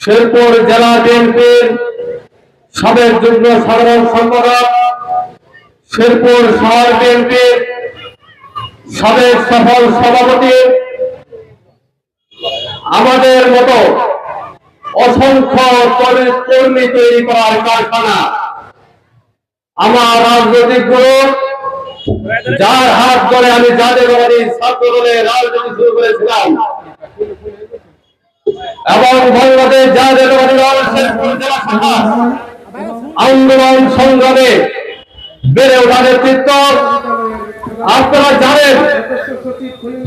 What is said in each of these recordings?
শেরপুর জেলা বিএনপির সাবেক যুগ্ম সাধারণ সম্পাদক, শেরপুর শহর বিএনপির সাবেক সফল সভাপতি। আমাদের মতো অসংখ্য কর্মী তৈরি করার কারখানা আমার রাজনৈতিক গ্রুপ যার হাত ধরে আমি জাতীয়তাবাদী ছাত্র দলে রাজনীতি শুরু করেছিলাম। এবং বাংলাদেশ শাখা আন্দোলন সংগ্রামে বেড়ে ওঠা নেতৃত্ব। আপনারা জানেন,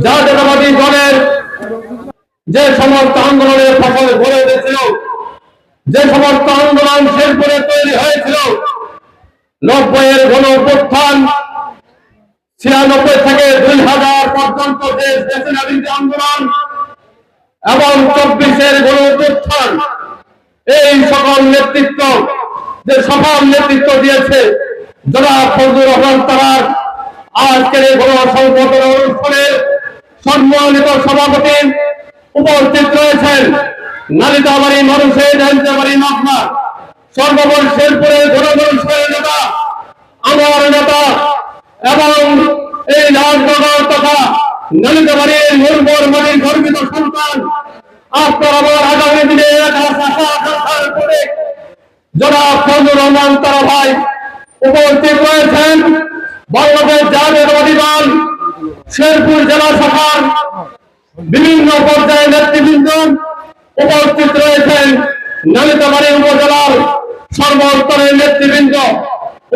জাতীয়তাবাদী দলের যে সমস্ত আন্দোলনের ফসল গড়ে উঠেছিল, যে সমস্ত আন্দোলন শেরপুরে তৈরি হয়েছিল নব্বইয়ের গণ অভ্যুত্থান ছিয়ানব্বই থেকে দুই হাজার পর্যন্ত যে ন্যাশনাল আন্দোলন, এবং চব্বিশের গণ অভ্যুত্থান এই সকল নেতৃত্ব, যে সফল নেতৃত্ব দিয়েছে যারা ফজলুর রহমান তারার আজকের এই গণ সংগঠন অনুষ্ঠানে সম্মানিত সভাপতি উপস্থিত রয়েছেন, নালিতাবাড়ি মানুষের জানতাবাড়ি নকমা সর্বপর শেরপুরের গণপরিষদের নেতা, আমার নেতা এবং এই রাজনগর তথা নালিতাবাড়ির নির্ভর মাটির গর্বিত সন্তান আপনার আমার আগামী দিনে যারা ফজলুর রহমান তারা ভাই উপস্থিত রয়েছেন। বাংলাদেশ জাতীয়তাবাদী দল, শেরপুর জেলা শাখার বিভিন্ন পর্যায়ে নেতৃবৃন্দ উপস্থিত রয়েছেন। নালিতাবাড়ি উপজেলার সর্বস্তরের নেতৃবৃন্দ,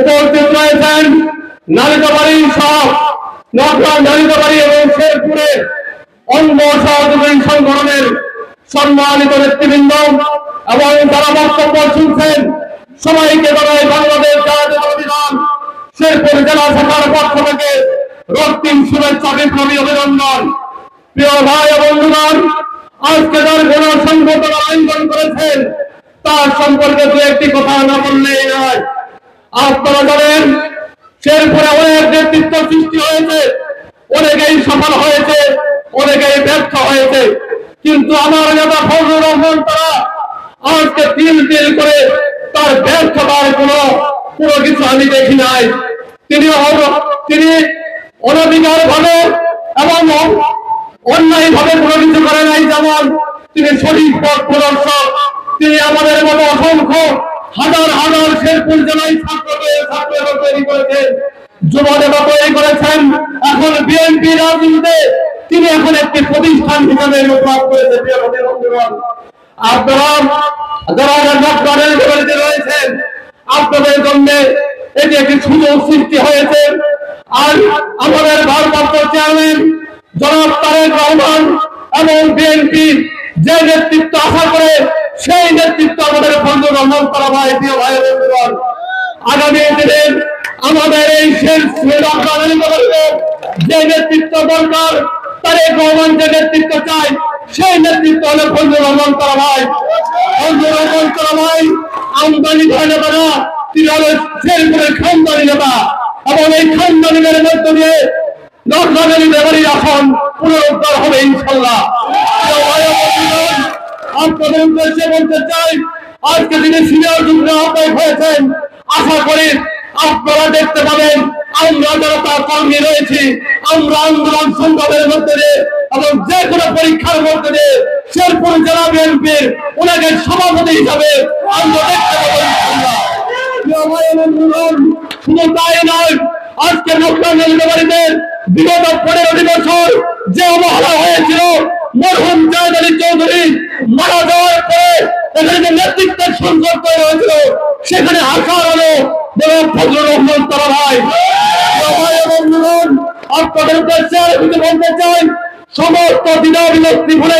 উপস্থিত রয়েছেন নালিতাবাড়ি সহ নকলা নালিতাবাড়ি এবং শেরপুরে অঙ্গ সহযোগী সংগঠনের সম্মানিত নেতৃবৃন্দ এবং যারা বক্তব্য শুনছেন, সবাইকে জানাই বাংলাদেশ দল শেরপুর জেলা শাখার পক্ষ থেকে রক্তিম শুভেচ্ছা, বিপ্লবী অভিনন্দন। প্রিয় ভাই বন্ধুগণ, আজকে যার গণ সংগঠন আয়োজন করেছেন তার সম্পর্কে দু একটি কথা না বললেই নয়। আপনারা জানেন, শেরপুরে অনেক নেতৃত্ব সৃষ্টি হয়েছে, অনেকেই সফল হয়েছে, অনেকেই ব্যর্থ হয়েছে। কিন্তু আমার নেতা ফজলুর রহমান তারা আজকে তিল তিল করে তার ব্যর্থতার কোনো কোনো কিছু আমি দেখি নাই। তিনি তিনি অনধিকার ভাবে এবং অন্যায় ভাবে কোনো কিছু করে নাই যেমন তিনি সঠিক পথ প্রদর্শক তিনি আমাদের মতো অসংখ্য হাজার হাজার শেরপুর জেলায় ছাত্রকে তৈরি করেছেন। আর আমাদের ভারপ্রাপ্ত চেয়ারম্যান জনাব তারেক রহমান এবং বিএনপি যে নেতৃত্ব আশা করে সেই নেতৃত্ব আমাদের বন্ধু রহমান করা ভাই প্রিয় ভাই বন্ধুগণ। আগামী দিনে আমাদের এই শেষ যে নেতৃত্ব দরকার তারেক রহমান যে নেতৃত্ব চাই, সেই নেতৃত্ব হলে ফজলুর রহমান করা ভাই ফজলুর রহমান তারা ভাই আমদানি ভাই নেতা না তিনি হলো শেরপুরের খানদানি নেতা এবং এই খানদানিদের মধ্য দিয়ে নকশাগানি দেবারির আসন পুনরুদ্ধার হবে ইনশাল্লাহ। ও আপনাদের উদ্দেশ্যে বলতে চাই, আজকে তিনি সিনিয়র যুগ্ম আহ্বায়ক হয়েছেন, আশা করি আপনারা দেখতে পাবেন, আমরা যারা তার কর্মী রয়েছি, আমরা আন্দোলন সংগ্রামের মধ্যে এবং যে কোনো পরীক্ষার মধ্যে দিয়ে শেরপুর জেলা বিএনপির ওনাকে সভাপতি হিসাবে আমরা দেখতে শুধু তাই নয়, আজকে নকশাল বাড়িতে বিগত পনেরোটি বছর যে অবহেলা হয়েছিল মরহুম আলী চৌধুরী মারা যাওয়ার পরে এখানে যে নেতৃত্বের সংকট তৈরি হয়েছিল, সেখানে আসার হলো ফজলুর রহমান তারা ভাই। আপনাদের বলতে চাই। বিভক্তি ভুলে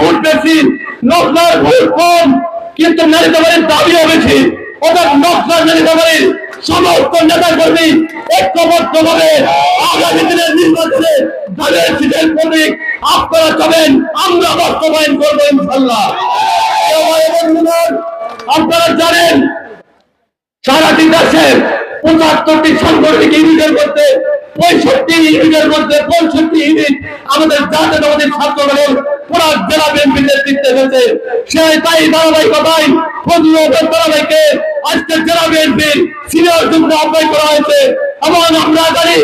ভোট বেশি ভোট কম, কিন্তু নারীত বাড়ির দাবিও বেশি। ওদের নারীত বাড়ির সমস্ত নেতা কর্মী ঐক্যবদ্ধ জানেন, সারাটি দেশের পঁচাত্তরটি সাংগঠনিক ইউনিটের মধ্যে, পঁয়ষট্টি ইউনিটের মধ্যে পঁয়ষট্টি ইউনিট আমাদের জাতীয়তাবাদী ছাত্র দলের পুরা জেলা বিএনপির নেতৃত্বে হয়েছে তাই ধারাবাহিকতায় ফজলুল ধারাবাহিকে আজকে জেলা বিএনপির সিনিয়র যুগ্ম আহ্বায়ক করা হয়েছে। এবং আমরা জানি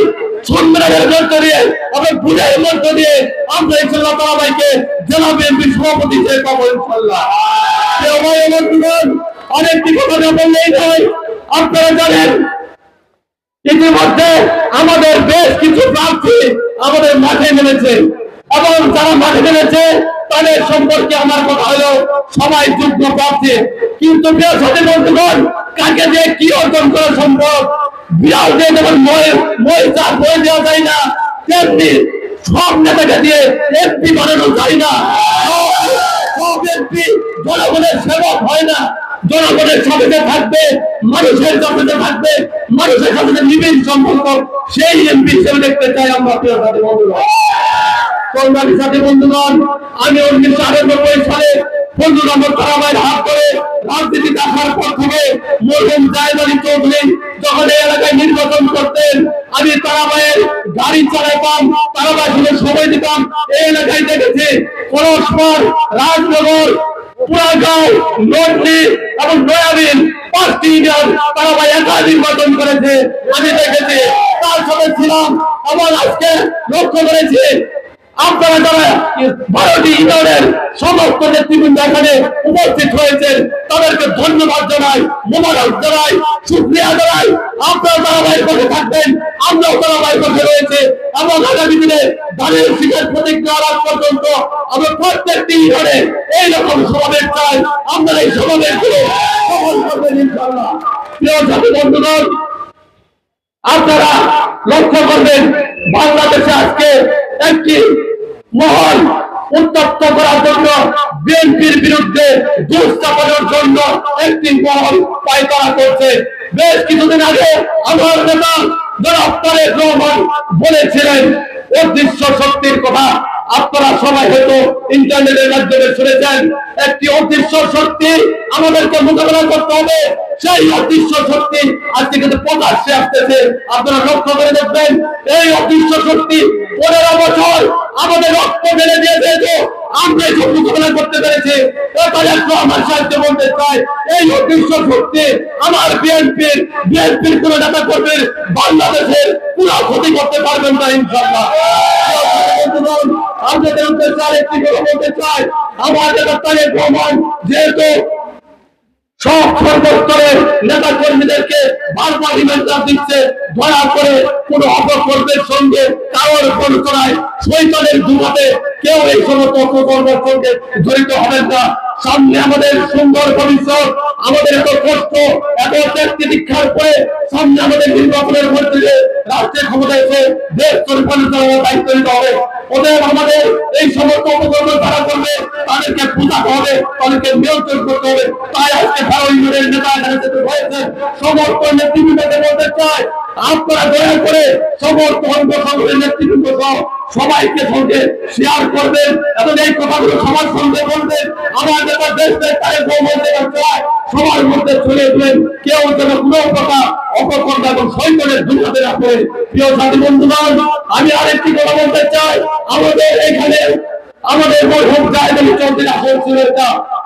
জানেন, ইতিমধ্যে আমাদের বেশ কিছু প্রার্থী আমাদের মাঠে নেমেছে। এবং যারা মাঠে নেমেছে, তাদের সম্পর্কে আমার কথা হলো, সবাই যুগ্ম প্রার্থী। কিন্তু সাথী বন্ধুগণ, কাকে যে কি অর্জন করা সম্ভব? বিড়াল দিয়ে যেমন মই চাষ করে দেওয়া যায় না, তেমনি সব নেতাকে দিয়ে এমপি বানানো যায় না। সব- এমপি জনগণের সেবক হয় না। জনগণের সাথে থাকবে, মানুষের সাথে থাকবে, মানুষের সাথে নিবিড় সম্পর্ক, সেই এমপি হিসেবে দেখতে চাই আমরা, প্রিয় সাথী বন্ধুগণ। সাথী বন্ধুগণ, আমি উনিশশো আটানব্বই সালে বন্ধু নম্বর তারাবাইয়ের হাত করে রাজনীতিতে আসার পর থেকে মরহুম জায়দ আলী চৌধুরী যখন এই এলাকায় নির্বাচন করতেন, আমি তারাবাইয়ের গাড়ি চালাইতাম, তারাবাই শুধু সময় দিতাম, এই এলাকায় দেখেছি পরস্পর রাজনগর করেছে। আমি দেখেছি, তার সাথে ছিলাম, আমার আজকে লক্ষ্য করেছি আপনারা যারা বারোটি ইউনিয়নের সমস্ত নেতৃবৃন্দ এখানে উপস্থিত হয়েছেন, তাদেরকে ধন্যবাদ জানাই, মোবারক জানাই, শুক্রিয়া জানাই। আপনারা ভাইয়ের পক্ষে থাকবেন, আমরাও ভাইয়ের পক্ষে রয়েছে এবং আগামী দিনে দাঁড়িয়ে শিখের প্রতিজ্ঞা আগ পর্যন্ত আমরা প্রত্যেকটি ইউনিয়নে এইরকম সমাবেশ চাই। আমরা এই সমাবেশগুলো সফল করবেন বন্ধুগণ, আপনারা লক্ষ্য করবেন, বাংলাদেশে আজকে একটি মহল উত্তপ্ত করার জন্য, বিএনপির বিরুদ্ধে দুঃস্থাপনের জন্য একটি মহল পায়তারা করছে। বেশ কিছুদিন আগে আমার নেতা জনাব রহমান বলেছিলেন, অদৃশ্য শক্তির কথা। আপনারা সবাই হয়তো ইন্টারনেটের মাধ্যমে শুনেছেন, একটি অদৃশ্য শক্তি আমাদেরকে মোকাবেলা করতে হবে। সেই অদৃশ্য শক্তি আজকে কিন্তু প্রকাশ্যে আসতেছে। আপনারা লক্ষ্য করে দেখবেন, এই অদৃশ্য শক্তি পনেরো বছর আমাদের রক্ত মেরে দিয়েছে তো আমরা এই সব মোকাবেলা করতে পেরেছি আমার সাহায্য বলতে চাই, এই অদৃশ্য শক্তি আমার বিএনপির বিএনপির কোন নেতা করবেন বাংলাদেশের পুরো ক্ষতি করতে পারবেন না ইনশাল্লাহ আপনাদের উদ্দেশ্যে আরেকটি কথা দিচ্ছে দয়া করে কোন সঙ্গে কারোর বঞ্চনায় শৈতানের দুর্গতে কেউ এই সমস্ত জড়িত হবেন না সামনে আমাদের সুন্দর ভবিষ্যৎ, আমাদের এত কষ্ট, এত ত্যাগকে দীক্ষার পরে সামনে আমাদের নির্বাচনের মধ্যে রাষ্ট্রের ক্ষমতা এসে দেশ পরিচালনা দায়িত্ব নিতে হবে। ওদের আমাদের এই সমস্ত উপকরণ তারা করবে, তাদেরকে বোঝাতে হবে, তাদেরকে নিয়ন্ত্রণ করতে হবে। তাই আজকে ভারত ইউনিয়নের নেতা সমস্ত নেতৃবৃন্দকে বলতে চাই। আপনারা দয়া করে সমস্ত অঙ্গ নেতৃবৃন্দ সবাইকে সঙ্গে শেয়ার করবেন। এবং এই কথাগুলো সবার সঙ্গে বলবেন। আমার নেতা দেশ চায় সবার মধ্যে ছড়িয়ে দিলেন কেউ যেন কোনো কথা অপকর্ম এবং দুর্গতে না করে। প্রিয় সাথী বন্ধুগণ, আমি আরেকটি কথা বলতে চাই। আমাদের এখানে আমাদের মরহুম জাহেদ আলী চৌধুরী আসল ছিল এটা।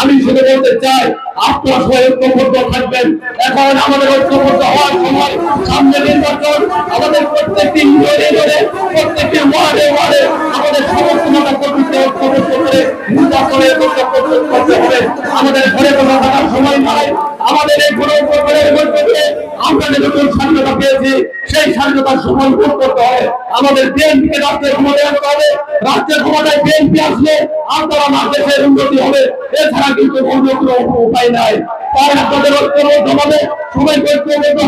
আমি শুধু বলতে চাই, আপনার সবাই ঐক্যবদ্ধ থাকবেন। এখন আমাদের ঐক্যবদ্ধ হওয়ার সময় সামনে নির্বাচন, আমাদের প্রত্যেকটি ইউনিয়নে প্রত্যেকটি ওয়ার্ডে ওয়ার্ডে আমাদের সমস্ত নেতা কর্মীকে ঐক্যবদ্ধ করে নির্বাচনে ঐক্যবদ্ধ করতে হবে। আমাদের ঘরে কোনো থাকার সময় নাই। আমাদের এই ঘরে উপরে আমরা নতুন স্বাধীনতা পেয়েছি, সেই স্বাধীনতার সময় ভোগ করতে হবে। আমাদের বিএনপিকে রাষ্ট্রের ক্ষমতায় আনতে হবে। রাষ্ট্রের ক্ষমতায় বিএনপি আসলে আপনারা না দেশের উন্নতি হবে। এছাড়া কিন্তু অন্য কোনো উপায় নাই। তাই আপনাদের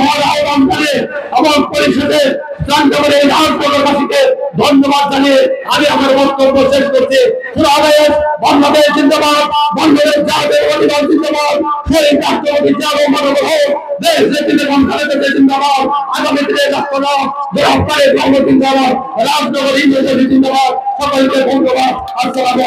হওয়ার আহ্বান জানিয়ে আমার পরিষদে জানতে এই রাজনগরবাসীকে ধন্যবাদ জানিয়ে আমি আমার বক্তব্য শেষ করছি। বাংলাদেশ বাংলাদেশ জিন্দাবাদ বাংলাদেশ আগামী দিনে রাষ্ট্রনাথ রাজনগর ইউনিভার্সিটি জিন্দাবাদ, সকলকে ধন্যবাদ। আসসালামু